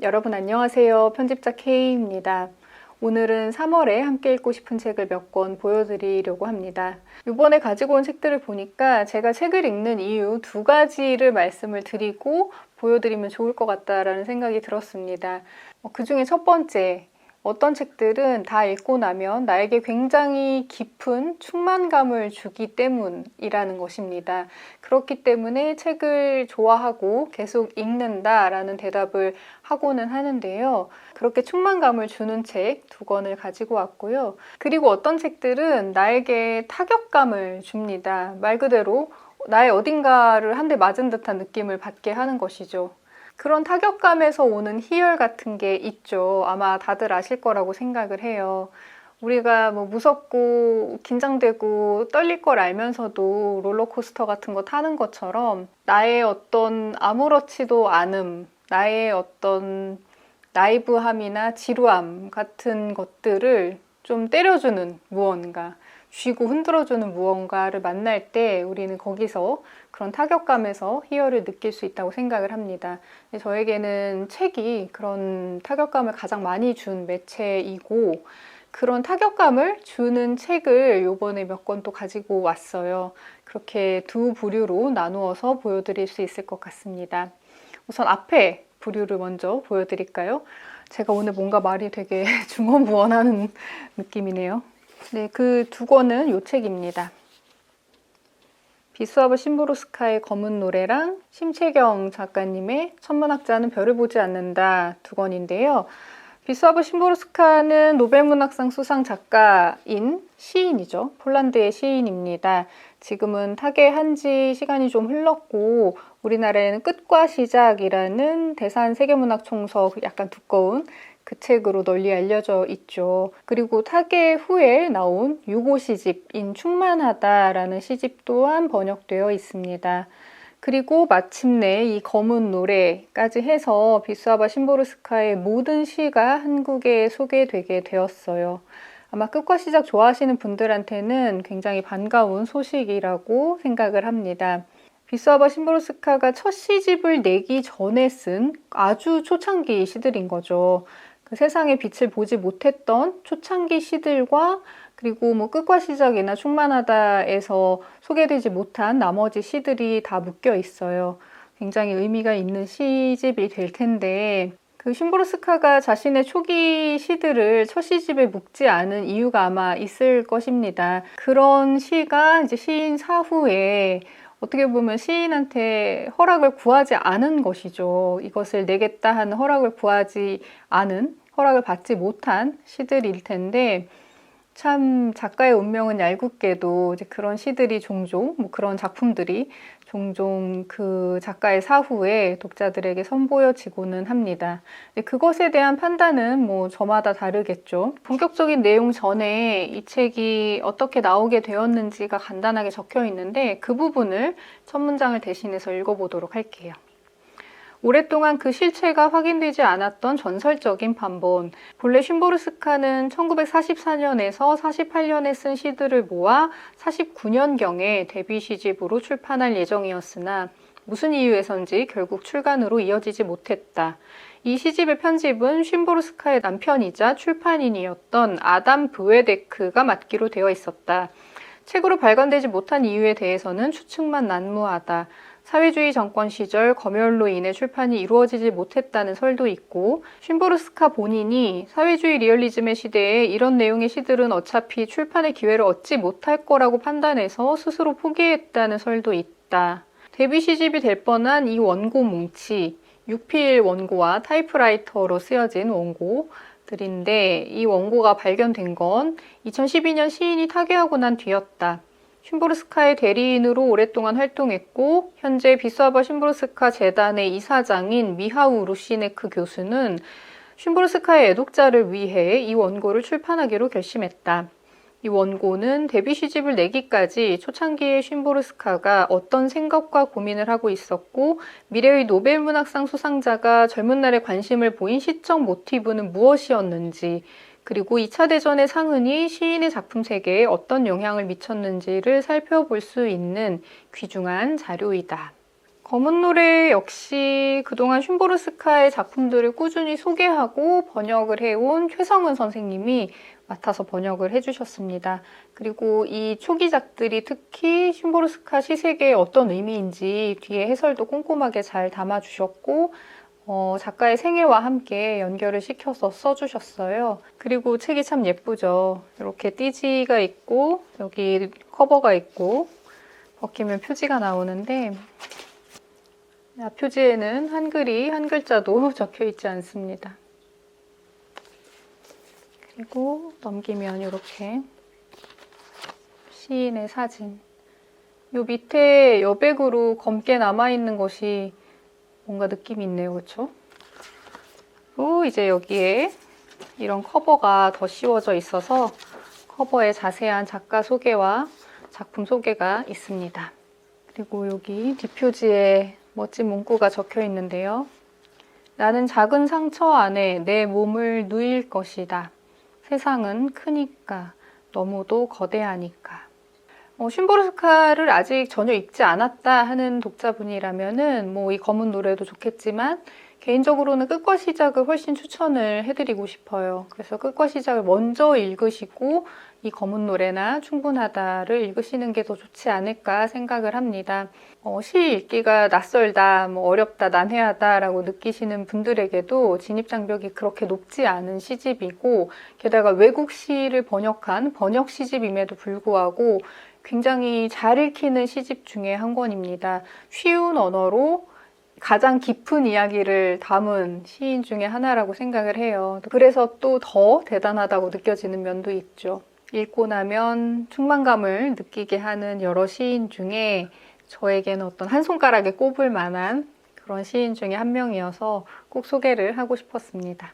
여러분 안녕하세요. 편집자 K입니다. 오늘은 3월에 함께 읽고 싶은 책을 몇 권 보여드리려고 합니다. 이번에 가지고 온 책들을 보니까 제가 책을 읽는 이유 두 가지를 말씀을 드리고 보여드리면 좋을 것 같다라는 생각이 들었습니다. 그 중에 첫 번째, 어떤 책들은 다 읽고 나면 나에게 굉장히 깊은 충만감을 주기 때문이라는 것입니다. 그렇기 때문에 책을 좋아하고 계속 읽는다라는 대답을 하고는 하는데요. 그렇게 충만감을 주는 책 두 권을 가지고 왔고요. 그리고 어떤 책들은 나에게 타격감을 줍니다. 말 그대로 나의 어딘가를 한 대 맞은 듯한 느낌을 받게 하는 것이죠. 그런 타격감에서 오는 희열 같은 게 있죠. 아마 다들 아실 거라고 생각을 해요. 우리가 뭐 무섭고 긴장되고 떨릴 걸 알면서도 롤러코스터 같은 거 타는 것처럼 나의 어떤 아무렇지도 않음, 나의 어떤 나이브함이나 지루함 같은 것들을 좀 때려주는 무언가, 쥐고 흔들어주는 무언가를 만날 때 우리는 거기서 그런 타격감에서 희열을 느낄 수 있다고 생각을 합니다. 저에게는 책이 그런 타격감을 가장 많이 준 매체이고 그런 타격감을 주는 책을 요번에 몇 권 또 가지고 왔어요. 그렇게 두 부류로 나누어서 보여드릴 수 있을 것 같습니다. 우선 앞에 부류를 먼저 보여드릴까요? 제가 오늘 뭔가 말이 되게 중언부언하는 느낌이네요. 네, 그 두 권은 요 책입니다. 비수아브 심부루스카의 검은 노래랑 심채경 작가님의 천문학자는 별을 보지 않는다 두 권인데요. 비수아브 심부루스카는 노벨문학상 수상 작가인 시인이죠. 폴란드의 시인입니다. 지금은 타계한 지 시간이 좀 흘렀고 우리나라에는 끝과 시작이라는 대산 세계문학 총서 약간 두꺼운 그 책으로 널리 알려져 있죠. 그리고 타계 후에 나온 유고 시집인 충만하다라는 시집 또한 번역되어 있습니다. 그리고 마침내 이 검은 노래까지 해서 비스아바 심보르스카의 모든 시가 한국에 소개되게 되었어요. 아마 끝과 시작 좋아하시는 분들한테는 굉장히 반가운 소식이라고 생각을 합니다. 비스아바 심보르스카가 첫 시집을 내기 전에 쓴 아주 초창기 시들인 거죠. 그 세상의 빛을 보지 못했던 초창기 시들과 그리고 뭐 끝과 시작이나 충만하다에서 소개되지 못한 나머지 시들이 다 묶여 있어요. 굉장히 의미가 있는 시집이 될 텐데 그 심브로스카가 자신의 초기 시들을 첫 시집에 묶지 않은 이유가 아마 있을 것입니다. 그런 시가 이제 시인 사후에 어떻게 보면 시인한테 허락을 구하지 않은 것이죠. 이것을 내겠다 하는 허락을 구하지 않은, 허락을 받지 못한 시들일 텐데, 참 작가의 운명은 얄궂게도 이제 그런 시들이 종종, 뭐 그런 작품들이 종종 그 작가의 사후에 독자들에게 선보여지고는 합니다. 그것에 대한 판단은 뭐 저마다 다르겠죠. 본격적인 내용 전에 이 책이 어떻게 나오게 되었는지가 간단하게 적혀 있는데 그 부분을 첫 문장을 대신해서 읽어보도록 할게요. 오랫동안 그 실체가 확인되지 않았던 전설적인 반본. 본래 슌보르스카는 1944년에서 48년에 쓴 시들을 모아 49년경에 데뷔 시집으로 출판할 예정이었으나 무슨 이유에선지 결국 출간으로 이어지지 못했다. 이 시집의 편집은 슌보르스카의 남편이자 출판인이었던 아담 브웨데크가 맡기로 되어 있었다. 책으로 발간되지 못한 이유에 대해서는 추측만 난무하다. 사회주의 정권 시절 검열로 인해 출판이 이루어지지 못했다는 설도 있고 쉰보르스카 본인이 사회주의 리얼리즘의 시대에 이런 내용의 시들은 어차피 출판의 기회를 얻지 못할 거라고 판단해서 스스로 포기했다는 설도 있다. 데뷔 시집이 될 뻔한 이 원고 뭉치 6필 원고와 타이프라이터로 쓰여진 원고 들인데 이 원고가 발견된 건 2012년 시인이 타계하고 난 뒤였다. 슌보르스카의 대리인으로 오랫동안 활동했고 현재 비스와바 슌보르스카 재단의 이사장인 미하우 루시네크 교수는 슌보르스카의 애독자를 위해 이 원고를 출판하기로 결심했다. 이 원고는 데뷔 시집을 내기까지 초창기의 슌보르스카가 어떤 생각과 고민을 하고 있었고 미래의 노벨 문학상 수상자가 젊은 날에 관심을 보인 시적 모티브는 무엇이었는지 그리고 2차 대전의 상흔이 시인의 작품 세계에 어떤 영향을 미쳤는지를 살펴볼 수 있는 귀중한 자료이다. 검은 노래 역시 그동안 슌보르스카의 작품들을 꾸준히 소개하고 번역을 해온 최성은 선생님이 맡아서 번역을 해주셨습니다. 그리고 이 초기작들이 특히 슌보르스카 시세계의 어떤 의미인지 뒤에 해설도 꼼꼼하게 잘 담아주셨고 어, 작가의 생애와 함께 연결을 시켜서 써주셨어요. 그리고 책이 참 예쁘죠. 이렇게 띠지가 있고 여기 커버가 있고 벗기면 표지가 나오는데 앞 표지에는 한글이 한 글자도 적혀 있지 않습니다. 그리고 넘기면 이렇게 시인의 사진. 요 밑에 여백으로 검게 남아있는 것이 뭔가 느낌이 있네요. 그렇죠? 또 이제 여기에 이런 커버가 더 씌워져 있어서 커버에 자세한 작가 소개와 작품 소개가 있습니다. 그리고 여기 뒷표지에 멋진 문구가 적혀 있는데요. 나는 작은 상처 안에 내 몸을 누일 것이다. 세상은 크니까, 너무도 거대하니까. 어, 슌보르스카를 아직 전혀 읽지 않았다 하는 독자분이라면은 뭐 이 검은 노래도 좋겠지만 개인적으로는 끝과 시작을 훨씬 추천을 해드리고 싶어요. 그래서 끝과 시작을 먼저 읽으시고 이 검은 노래나 충분하다를 읽으시는 게 더 좋지 않을까 생각을 합니다. 어, 시 읽기가 낯설다, 뭐 어렵다, 난해하다라고 느끼시는 분들에게도 진입장벽이 그렇게 높지 않은 시집이고 게다가 외국 시를 번역한 번역 시집임에도 불구하고 굉장히 잘 읽히는 시집 중에 한 권입니다. 쉬운 언어로 가장 깊은 이야기를 담은 시인 중에 하나라고 생각을 해요. 그래서 또 더 대단하다고 느껴지는 면도 있죠. 읽고 나면 충만감을 느끼게 하는 여러 시인 중에 저에게는 어떤 한 손가락에 꼽을 만한 그런 시인 중에 한 명이어서 꼭 소개를 하고 싶었습니다.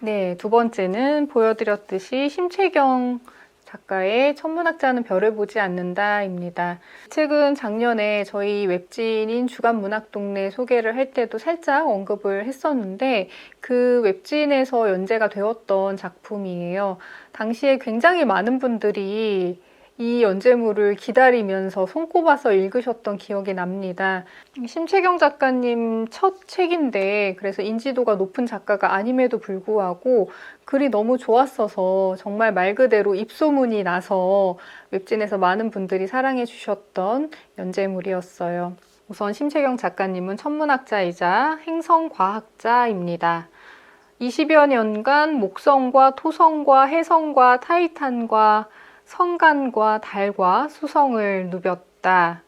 네, 두 번째는 보여드렸듯이 심채경 작가의 천문학자는 별을 보지 않는다입니다. 책은 작년에 저희 웹진인 주간 문학 동네 소개를 할 때도 살짝 언급을 했었는데 그 웹진에서 연재가 되었던 작품이에요. 당시에 굉장히 많은 분들이 이 연재물을 기다리면서 손꼽아서 읽으셨던 기억이 납니다. 심채경 작가님 첫 책인데 그래서 인지도가 높은 작가가 아님에도 불구하고 글이 너무 좋았어서 정말 말 그대로 입소문이 나서 웹진에서 많은 분들이 사랑해 주셨던 연재물이었어요. 우선 심채경 작가님은 천문학자이자 행성과학자입니다. 20여 년간 목성과 토성과 해성과 타이탄과 성간과 달과 수성을 누볐다.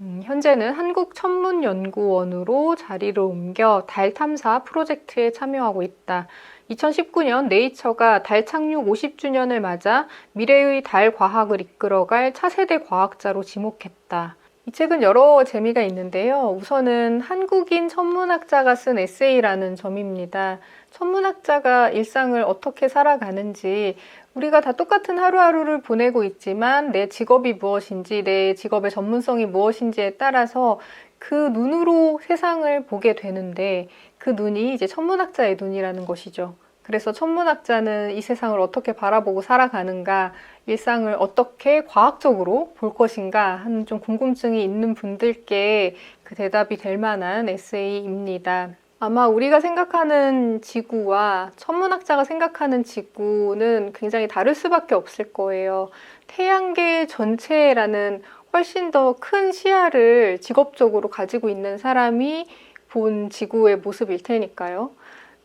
음, 현재는 한국천문연구원으로 자리를 옮겨 달 탐사 프로젝트에 참여하고 있다. 2019년 네이처가 달 착륙 50주년을 맞아 미래의 달 과학을 이끌어갈 차세대 과학자로 지목했다. 이 책은 여러 재미가 있는데요. 우선은 한국인 천문학자가 쓴 에세이라는 점입니다. 천문학자가 일상을 어떻게 살아가는지 우리가 다 똑같은 하루하루를 보내고 있지만 내 직업이 무엇인지, 내 직업의 전문성이 무엇인지에 따라서 그 눈으로 세상을 보게 되는데 그 눈이 이제 천문학자의 눈이라는 것이죠. 그래서 천문학자는 이 세상을 어떻게 바라보고 살아가는가, 일상을 어떻게 과학적으로 볼 것인가 하는 좀 궁금증이 있는 분들께 그 대답이 될 만한 에세이입니다. 아마 우리가 생각하는 지구와 천문학자가 생각하는 지구는 굉장히 다를 수밖에 없을 거예요. 태양계 전체라는 훨씬 더 큰 시야를 직업적으로 가지고 있는 사람이 본 지구의 모습일 테니까요.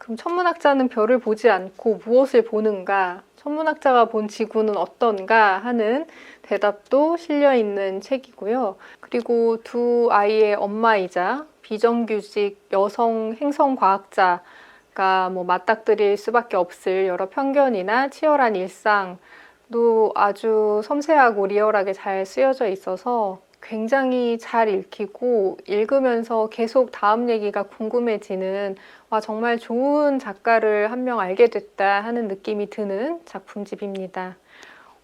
그럼 천문학자는 별을 보지 않고 무엇을 보는가? 천문학자가 본 지구는 어떤가 하는 대답도 실려 있는 책이고요. 그리고 두 아이의 엄마이자 비정규직 여성 행성 과학자가 뭐 맞닥뜨릴 수밖에 없을 여러 편견이나 치열한 일상도 아주 섬세하고 리얼하게 잘 쓰여져 있어서 굉장히 잘 읽히고 읽으면서 계속 다음 얘기가 궁금해지는 와 정말 좋은 작가를 한 명 알게 됐다 하는 느낌이 드는 작품집입니다.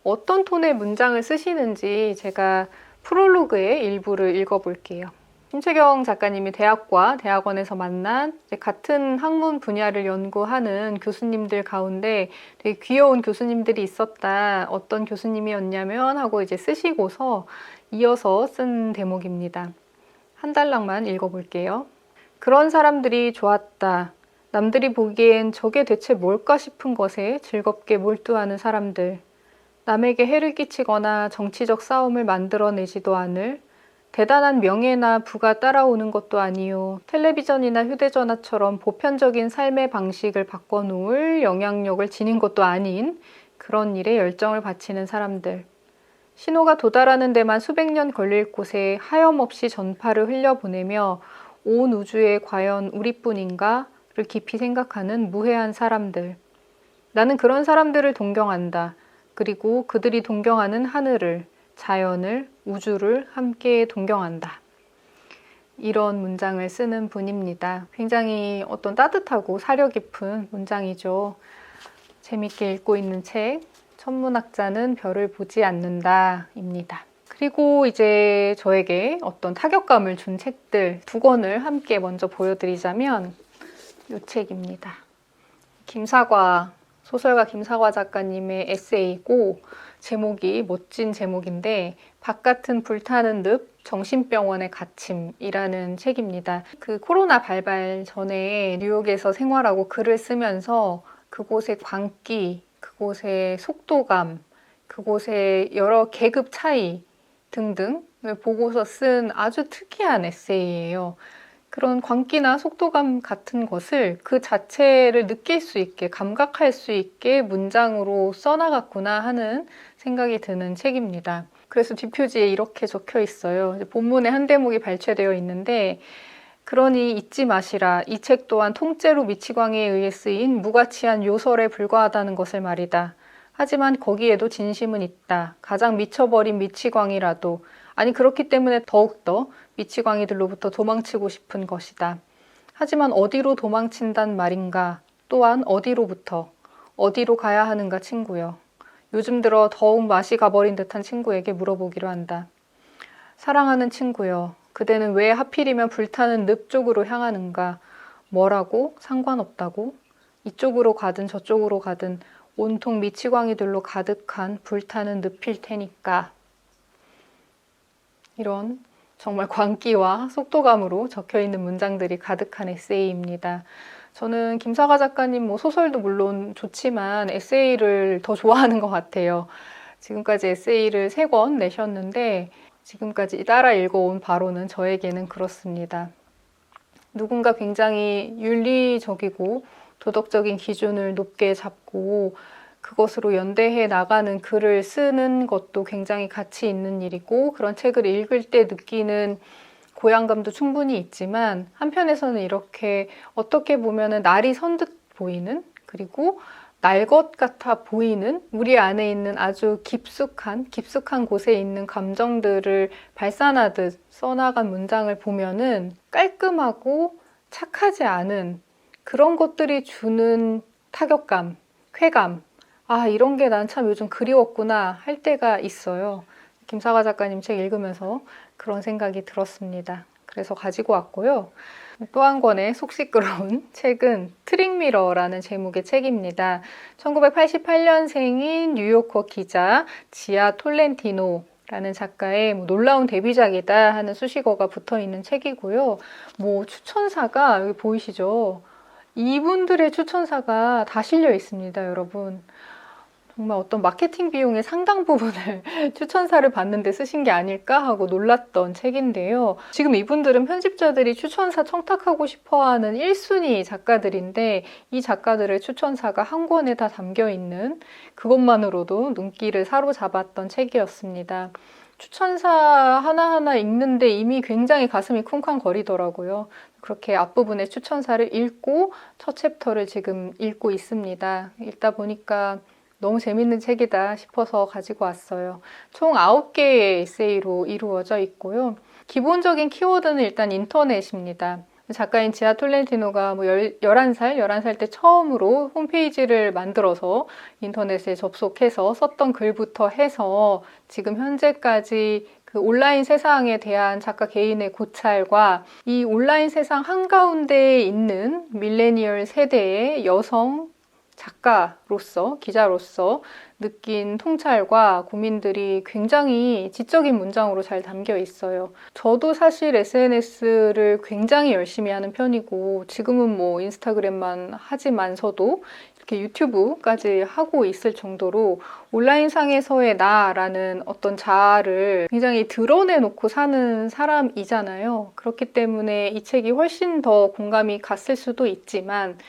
어떤 톤의 문장을 쓰시는지 제가 프롤로그의 일부를 읽어볼게요. 심채경 작가님이 대학과 대학원에서 만난 같은 학문 분야를 연구하는 교수님들 가운데 되게 귀여운 교수님들이 있었다. 어떤 교수님이었냐면 하고 이제 쓰시고서 이어서 쓴 대목입니다. 한 달락만 읽어볼게요. 그런 사람들이 좋았다. 남들이 보기엔 저게 대체 뭘까 싶은 것에 즐겁게 몰두하는 사람들. 남에게 해를 끼치거나 정치적 싸움을 만들어내지도 않을 대단한 명예나 부가 따라오는 것도 아니요. 텔레비전이나 휴대전화처럼 보편적인 삶의 방식을 바꿔놓을 영향력을 지닌 것도 아닌 그런 일에 열정을 바치는 사람들. 신호가 도달하는 데만 수백 년 걸릴 곳에 하염없이 전파를 흘려보내며 온 우주에 과연 우리뿐인가를 깊이 생각하는 무해한 사람들. 나는 그런 사람들을 동경한다. 그리고 그들이 동경하는 하늘을, 자연을, 우주를 함께 동경한다. 이런 문장을 쓰는 분입니다. 굉장히 어떤 따뜻하고 사려 깊은 문장이죠. 재밌게 읽고 있는 책, 천문학자는 별을 보지 않는다입니다. 그리고 이제 저에게 어떤 타격감을 준 책들 두 권을 함께 먼저 보여드리자면 이 책입니다. 김사과 소설가 김사과 작가님의 에세이고 제목이 멋진 제목인데 바깥은 불타는 늪 정신병원의 갇힘이라는 책입니다. 그 코로나 발발 전에 뉴욕에서 생활하고 글을 쓰면서 그곳의 광기, 그곳의 속도감, 그곳의 여러 계급 차이 등등을 보고서 쓴 아주 특이한 에세이예요. 그런 광기나 속도감 같은 것을 그 자체를 느낄 수 있게, 감각할 수 있게 문장으로 써나갔구나 하는 생각이 드는 책입니다. 그래서 뒷표지에 이렇게 적혀 있어요. 본문에 한 대목이 발췌되어 있는데, 그러니 잊지 마시라. 이 책 또한 통째로 미치광이에 의해 쓰인 무가치한 요설에 불과하다는 것을 말이다. 하지만 거기에도 진심은 있다. 가장 미쳐버린 미치광이라도 아니 그렇기 때문에 더욱더 미치광이들로부터 도망치고 싶은 것이다. 하지만 어디로 도망친단 말인가? 또한 어디로부터? 어디로 가야 하는가 친구여. 요즘 들어 더욱 맛이 가버린 듯한 친구에게 물어보기로 한다. 사랑하는 친구여, 그대는 왜 하필이면 불타는 늪 쪽으로 향하는가? 뭐라고? 상관없다고? 이쪽으로 가든 저쪽으로 가든 온통 미치광이들로 가득한 불타는 늪일 테니까. 이런 정말 광기와 속도감으로 적혀 있는 문장들이 가득한 에세이입니다. 저는 김사가 작가님 뭐 소설도 물론 좋지만 에세이를 더 좋아하는 것 같아요. 지금까지 에세이를 세 권 내셨는데 지금까지 따라 읽어온 바로는 저에게는 그렇습니다. 누군가 굉장히 윤리적이고 도덕적인 기준을 높게 잡고 그것으로 연대해 나가는 글을 쓰는 것도 굉장히 가치 있는 일이고 그런 책을 읽을 때 느끼는 고향감도 충분히 있지만 한편에서는 이렇게 어떻게 보면은 날이 선듯 보이는 그리고 날 것 같아 보이는 우리 안에 있는 아주 깊숙한 깊숙한 곳에 있는 감정들을 발산하듯 써나간 문장을 보면은 깔끔하고 착하지 않은 그런 것들이 주는 타격감, 쾌감 아, 이런 게 난 참 요즘 그리웠구나 할 때가 있어요. 김사과 작가님 책 읽으면서 그런 생각이 들었습니다. 그래서 가지고 왔고요. 또 한 권의 속 시끄러운 책은 트릭미러라는 제목의 책입니다. 1988년생인 뉴요커 기자 지아 톨렌티노 라는 작가의 뭐 놀라운 데뷔작이다 하는 수식어가 붙어 있는 책이고요. 뭐 추천사가 여기 보이시죠? 이분들의 추천사가 다 실려 있습니다, 여러분. 정말 어떤 마케팅 비용의 상당 부분을 추천사를 받는데 쓰신 게 아닐까 하고 놀랐던 책인데요. 지금 이분들은 편집자들이 추천사 청탁하고 싶어 하는 1순위 작가들인데 이 작가들의 추천사가 한 권에 다 담겨 있는 그것만으로도 눈길을 사로잡았던 책이었습니다. 추천사 하나하나 읽는데 이미 굉장히 가슴이 쿵쾅거리더라고요. 그렇게 앞부분에 추천사를 읽고 첫 챕터를 지금 읽고 있습니다. 읽다 보니까 너무 재밌는 책이다 싶어서 가지고 왔어요. 총 9개의 에세이로 이루어져 있고요. 기본적인 키워드는 일단 인터넷입니다. 작가인 지아 톨렌티노가 뭐 11살, 11살 때 처음으로 홈페이지를 만들어서 인터넷에 접속해서 썼던 글부터 해서 지금 현재까지 그 온라인 세상에 대한 작가 개인의 고찰과 이 온라인 세상 한가운데에 있는 밀레니얼 세대의 여성 작가로서, 기자로서 느낀 통찰과 고민들이 굉장히 지적인 문장으로 잘 담겨 있어요. 저도 사실 SNS를 굉장히 열심히 하는 편이고, 지금은 뭐 인스타그램만 하지만서도 이렇게 유튜브까지 하고 있을 정도로 온라인상에서의 나라는 어떤 자아를 굉장히 드러내놓고 사는 사람이잖아요. 그렇기 때문에 이 책이 훨씬 더 공감이 갔을 수도 있지만,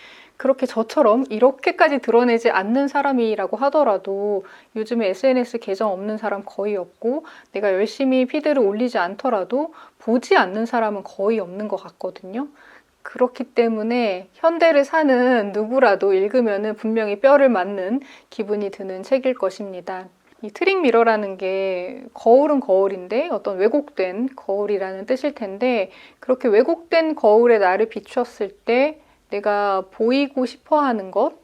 그렇게 저처럼 이렇게까지 드러내지 않는 사람이라고 하더라도 요즘에 SNS 계정 없는 사람 거의 없고 내가 열심히 피드를 올리지 않더라도 보지 않는 사람은 거의 없는 것 같거든요. 그렇기 때문에 현대를 사는 누구라도 읽으면 분명히 뼈를 맞는 기분이 드는 책일 것입니다. 이 트릭 미러라는 게 거울은 거울인데 어떤 왜곡된 거울이라는 뜻일 텐데 그렇게 왜곡된 거울에 나를 비추었을 때 내가 보이고 싶어 하는 것,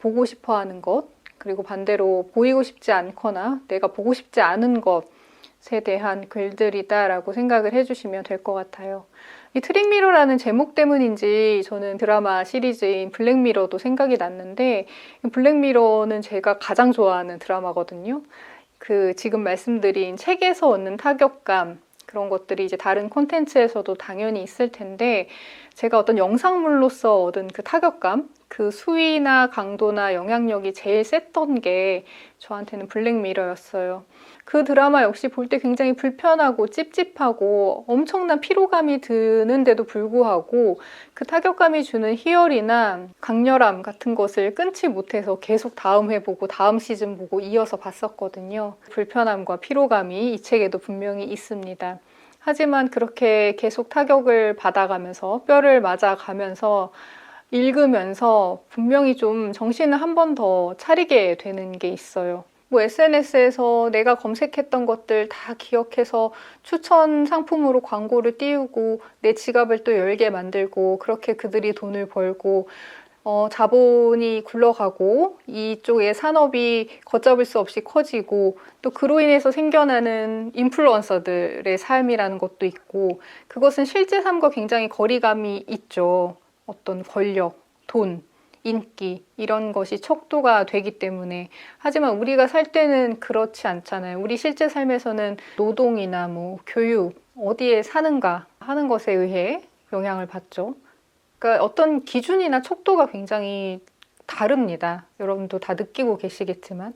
보고 싶어 하는 것, 그리고 반대로 보이고 싶지 않거나 내가 보고 싶지 않은 것에 대한 글들이다라고 생각을 해주시면 될 것 같아요. 이 트릭미러라는 제목 때문인지 저는 드라마 시리즈인 블랙미러도 생각이 났는데 블랙미러는 제가 가장 좋아하는 드라마거든요. 그 지금 말씀드린 책에서 얻는 타격감 그런 것들이 이제 다른 콘텐츠에서도 당연히 있을 텐데 제가 어떤 영상물로서 얻은 그 타격감, 그 수위나 강도나 영향력이 제일 셌던 게 저한테는 블랙미러였어요. 그 드라마 역시 볼 때 굉장히 불편하고 찝찝하고 엄청난 피로감이 드는데도 불구하고 그 타격감이 주는 희열이나 강렬함 같은 것을 끊지 못해서 계속 다음 회 보고 다음 시즌 보고 이어서 봤었거든요. 불편함과 피로감이 이 책에도 분명히 있습니다. 하지만 그렇게 계속 타격을 받아가면서 뼈를 맞아가면서 읽으면서 분명히 좀 정신을 한 번 더 차리게 되는 게 있어요. 뭐 SNS에서 내가 검색했던 것들 다 기억해서 추천 상품으로 광고를 띄우고 내 지갑을 또 열게 만들고 그렇게 그들이 돈을 벌고 어, 자본이 굴러가고 이쪽의 산업이 걷잡을 수 없이 커지고 또 그로 인해서 생겨나는 인플루언서들의 삶이라는 것도 있고 그것은 실제 삶과 굉장히 거리감이 있죠. 어떤 권력, 돈, 인기 이런 것이 척도가 되기 때문에 하지만 우리가 살 때는 그렇지 않잖아요. 우리 실제 삶에서는 노동이나 뭐 교육 어디에 사는가 하는 것에 의해 영향을 받죠. 그러니까 어떤 기준이나 척도가 굉장히 다릅니다. 여러분도 다 느끼고 계시겠지만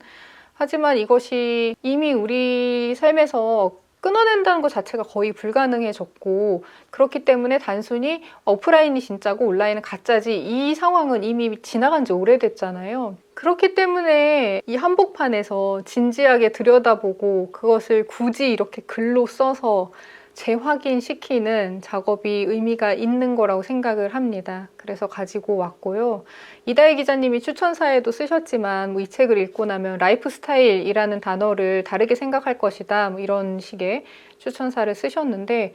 하지만 이것이 이미 우리 삶에서 끊어낸다는 것 자체가 거의 불가능해졌고 그렇기 때문에 단순히 오프라인이 진짜고 온라인은 가짜지 이 상황은 이미 지나간 지 오래됐잖아요. 그렇기 때문에 이 한복판에서 진지하게 들여다보고 그것을 굳이 이렇게 글로 써서 재확인시키는 작업이 의미가 있는 거라고 생각을 합니다. 그래서 가지고 왔고요. 이다혜 기자님이 추천사에도 쓰셨지만 뭐 이 책을 읽고 나면 라이프 스타일이라는 단어를 다르게 생각할 것이다. 뭐 이런 식의 추천사를 쓰셨는데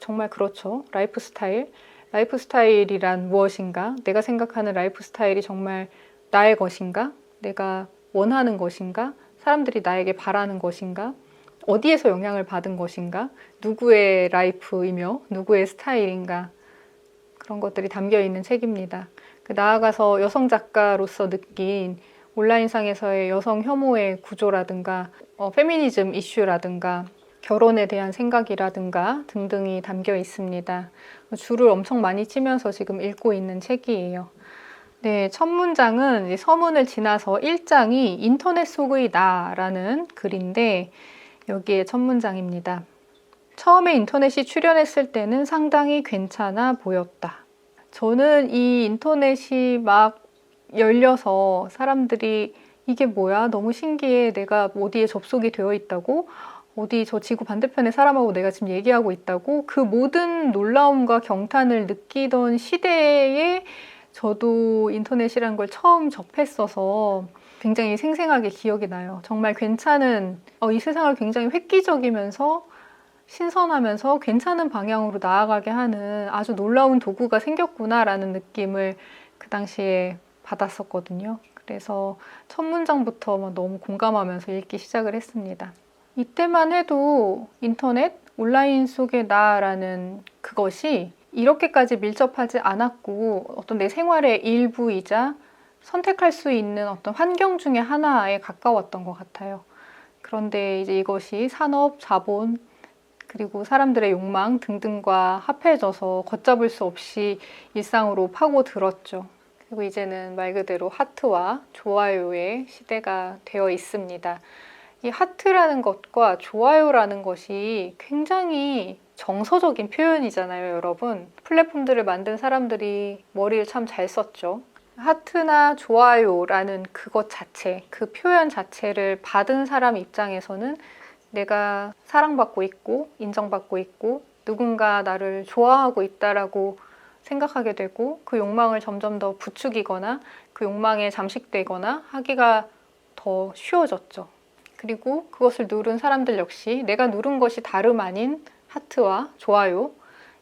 정말 그렇죠. 라이프 스타일. 라이프 스타일이란 무엇인가? 내가 생각하는 라이프 스타일이 정말 나의 것인가? 내가 원하는 것인가? 사람들이 나에게 바라는 것인가? 어디에서 영향을 받은 것인가, 누구의 라이프이며 누구의 스타일인가 그런 것들이 담겨 있는 책입니다. 그 나아가서 여성 작가로서 느낀 온라인상에서의 여성 혐오의 구조라든가 어, 페미니즘 이슈라든가 결혼에 대한 생각이라든가 등등이 담겨 있습니다. 줄을 엄청 많이 치면서 지금 읽고 있는 책이에요. 네, 첫 문장은 서문을 지나서 1장이 인터넷 속의 나라는 글인데 여기에 첫 문장입니다. 처음에 인터넷이 출현했을 때는 상당히 괜찮아 보였다. 저는 이 인터넷이 막 열려서 사람들이 이게 뭐야? 너무 신기해. 내가 어디에 접속이 되어 있다고? 어디 저 지구 반대편의 사람하고 내가 지금 얘기하고 있다고? 그 모든 놀라움과 경탄을 느끼던 시대에 저도 인터넷이라는 걸 처음 접했어서 굉장히 생생하게 기억이 나요. 정말 괜찮은, 어, 이 세상을 굉장히 획기적이면서 신선하면서 괜찮은 방향으로 나아가게 하는 아주 놀라운 도구가 생겼구나라는 느낌을 그 당시에 받았었거든요. 그래서 첫 문장부터 너무 공감하면서 읽기 시작을 했습니다. 이때만 해도 인터넷, 온라인 속의 나라는 그것이 이렇게까지 밀접하지 않았고 어떤 내 생활의 일부이자 선택할 수 있는 어떤 환경 중에 하나에 가까웠던 것 같아요. 그런데 이제 이것이 산업, 자본, 그리고 사람들의 욕망 등등과 합해져서 걷잡을 수 없이 일상으로 파고들었죠. 그리고 이제는 말 그대로 하트와 좋아요의 시대가 되어 있습니다. 이 하트라는 것과 좋아요라는 것이 굉장히 정서적인 표현이잖아요, 여러분. 플랫폼들을 만든 사람들이 머리를 참 잘 썼죠. 하트나 좋아요라는 그것 자체, 그 표현 자체를 받은 사람 입장에서는 내가 사랑받고 있고 인정받고 있고 누군가 나를 좋아하고 있다라고 생각하게 되고 그 욕망을 점점 더 부추기거나 그 욕망에 잠식되거나 하기가 더 쉬워졌죠. 그리고 그것을 누른 사람들 역시 내가 누른 것이 다름 아닌 하트와 좋아요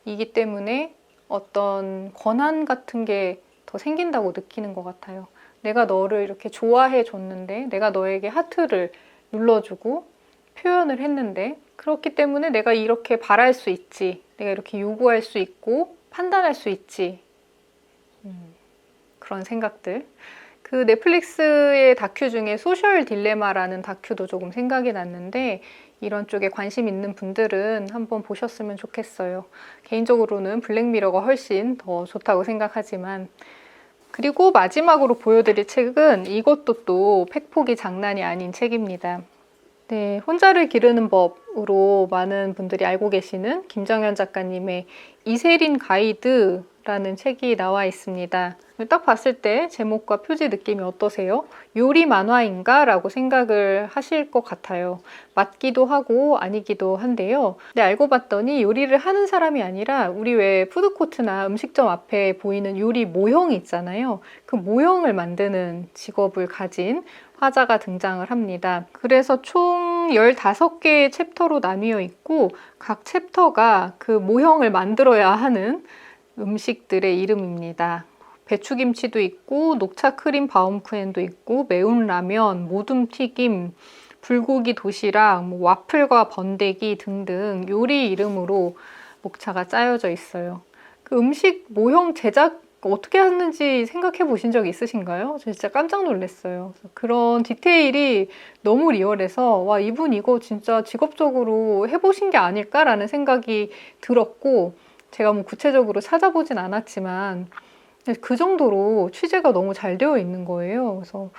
이기 때문에 어떤 권한 같은 게 더 생긴다고 느끼는 것 같아요. 내가 너를 이렇게 좋아해 줬는데 내가 너에게 하트를 눌러주고 표현을 했는데 그렇기 때문에 내가 이렇게 바랄 수 있지. 내가 이렇게 요구할 수 있고 판단할 수 있지. 음, 그런 생각들. 그 넷플릭스의 다큐 중에 소셜 딜레마라는 다큐도 조금 생각이 났는데 이런 쪽에 관심 있는 분들은 한번 보셨으면 좋겠어요. 개인적으로는 블랙미러가 훨씬 더 좋다고 생각하지만 그리고 마지막으로 보여드릴 책은 이것도 또 팩폭이 장난이 아닌 책입니다. 네, 혼자를 기르는 법으로 많은 분들이 알고 계시는 김정현 작가님의 이세린 가이드 라는 책이 나와 있습니다. 딱 봤을 때 제목과 표지 느낌이 어떠세요? 요리 만화인가? 라고 생각을 하실 것 같아요. 맞기도 하고 아니기도 한데요. 근데 알고 봤더니 요리를 하는 사람이 아니라 우리 왜 푸드코트나 음식점 앞에 보이는 요리 모형 있잖아요. 그 모형을 만드는 직업을 가진 화자가 등장을 합니다. 그래서 총 15개의 챕터로 나뉘어 있고 각 챕터가 그 모형을 만들어야 하는 음식들의 이름입니다. 배추김치도 있고 녹차 크림 바움쿠엔도 있고 매운 라면, 모둠 튀김, 불고기 도시락, 뭐 와플과 번데기 등등 요리 이름으로 목차가 짜여져 있어요. 그 음식 모형 제작 어떻게 하는지 생각해 보신 적 있으신가요? 저 진짜 깜짝 놀랐어요. 그런 디테일이 너무 리얼해서 와 이분 이거 진짜 직업적으로 해보신 게 아닐까라는 생각이 들었고 제가 뭐 구체적으로 찾아보진 않았지만 그 정도로 취재가 너무 잘 되어 있는 거예요. 그래서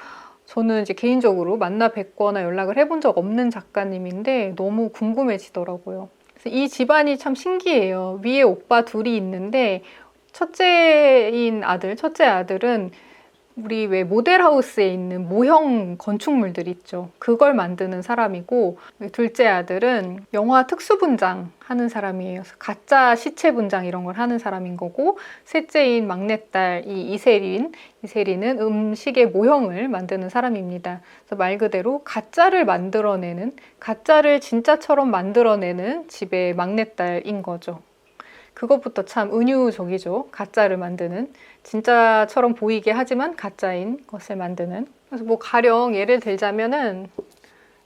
저는 이제 개인적으로 만나 뵙거나 연락을 해본 적 없는 작가님인데 너무 궁금해지더라고요. 이 집안이 참 신기해요. 위에 오빠 둘이 있는데 첫째인 아들, 첫째 아들은 우리 왜 모델하우스에 있는 모형 건축물들 있죠. 그걸 만드는 사람이고 둘째 아들은 영화 특수 분장 하는 사람이에요. 가짜 시체 분장 이런 걸 하는 사람인 거고 셋째인 막내딸 이 이세린 이세린은 음식의 모형을 만드는 사람입니다. 그래서 말 그대로 가짜를 만들어내는 가짜를 진짜처럼 만들어내는 집의 막내딸인 거죠. 그것부터 참 은유적이죠. 가짜를 만드는 진짜처럼 보이게 하지만 가짜인 것을 만드는. 그래서 뭐 가령 예를 들자면은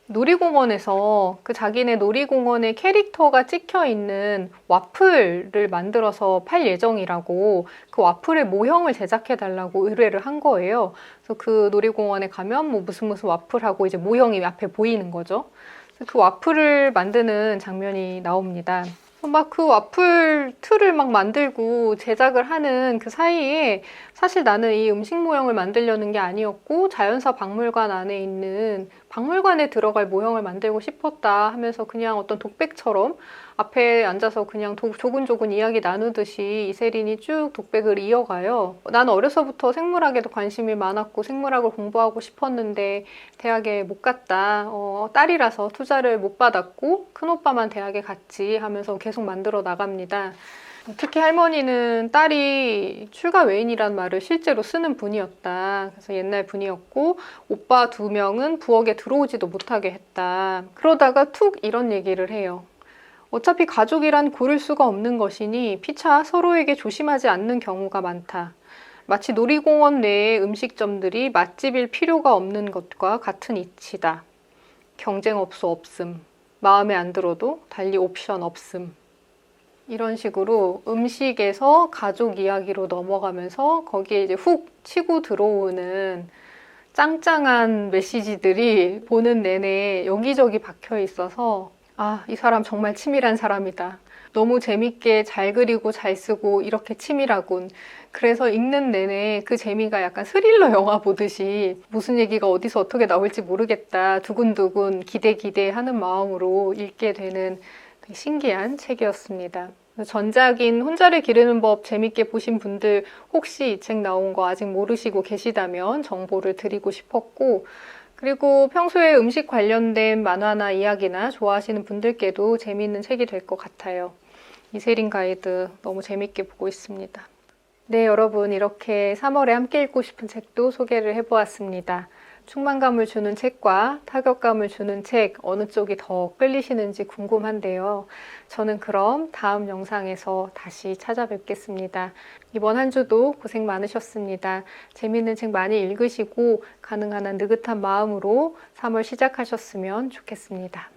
놀이공원에서 그 자기네 놀이공원의 캐릭터가 찍혀 있는 와플을 만들어서 팔 예정이라고 그 와플의 모형을 제작해 달라고 의뢰를 한 거예요. 그래서 그 놀이공원에 가면 뭐 무슨 무슨 와플하고 이제 모형이 앞에 보이는 거죠. 그 와플을 만드는 장면이 나옵니다. 막 그 와플 틀을 막 만들고 제작을 하는 그 사이에 사실 나는 이 음식 모형을 만들려는 게 아니었고 자연사 박물관 안에 있는 박물관에 들어갈 모형을 만들고 싶었다 하면서 그냥 어떤 독백처럼 앞에 앉아서 그냥 도, 조근조근 이야기 나누듯이 이세린이 쭉 독백을 이어가요. 나는 어려서부터 생물학에도 관심이 많았고 생물학을 공부하고 싶었는데 대학에 못 갔다. 어, 딸이라서 투자를 못 받았고 큰오빠만 대학에 갔지 하면서 계속 만들어 나갑니다. 특히 할머니는 딸이 출가 외인이란 말을 실제로 쓰는 분이었다. 그래서 옛날 분이었고 오빠 두 명은 부엌에 들어오지도 못하게 했다. 그러다가 툭 이런 얘기를 해요. 어차피 가족이란 고를 수가 없는 것이니 피차 서로에게 조심하지 않는 경우가 많다. 마치 놀이공원 내의 음식점들이 맛집일 필요가 없는 것과 같은 이치다. 경쟁 업소 없음. 마음에 안 들어도 달리 옵션 없음. 이런 식으로 음식에서 가족 이야기로 넘어가면서 거기에 이제 훅 치고 들어오는 짱짱한 메시지들이 보는 내내 여기저기 박혀 있어서 아, 이 사람 정말 치밀한 사람이다. 너무 재밌게 잘 그리고 잘 쓰고 이렇게 치밀하군. 그래서 읽는 내내 그 재미가 약간 스릴러 영화 보듯이 무슨 얘기가 어디서 어떻게 나올지 모르겠다. 두근두근 기대 기대하는 마음으로 읽게 되는 신기한 책이었습니다. 전작인 혼자를 기르는 법 재밌게 보신 분들 혹시 이 책 나온 거 아직 모르시고 계시다면 정보를 드리고 싶었고 그리고 평소에 음식 관련된 만화나 이야기나 좋아하시는 분들께도 재미있는 책이 될 것 같아요. 이세린 가이드 너무 재밌게 보고 있습니다. 네, 여러분 이렇게 3월에 함께 읽고 싶은 책도 소개를 해보았습니다. 충만감을 주는 책과 타격감을 주는 책 어느 쪽이 더 끌리시는지 궁금한데요. 저는 그럼 다음 영상에서 다시 찾아뵙겠습니다. 이번 한 주도 고생 많으셨습니다. 재밌는 책 많이 읽으시고 가능한 한 느긋한 마음으로 3월 시작하셨으면 좋겠습니다.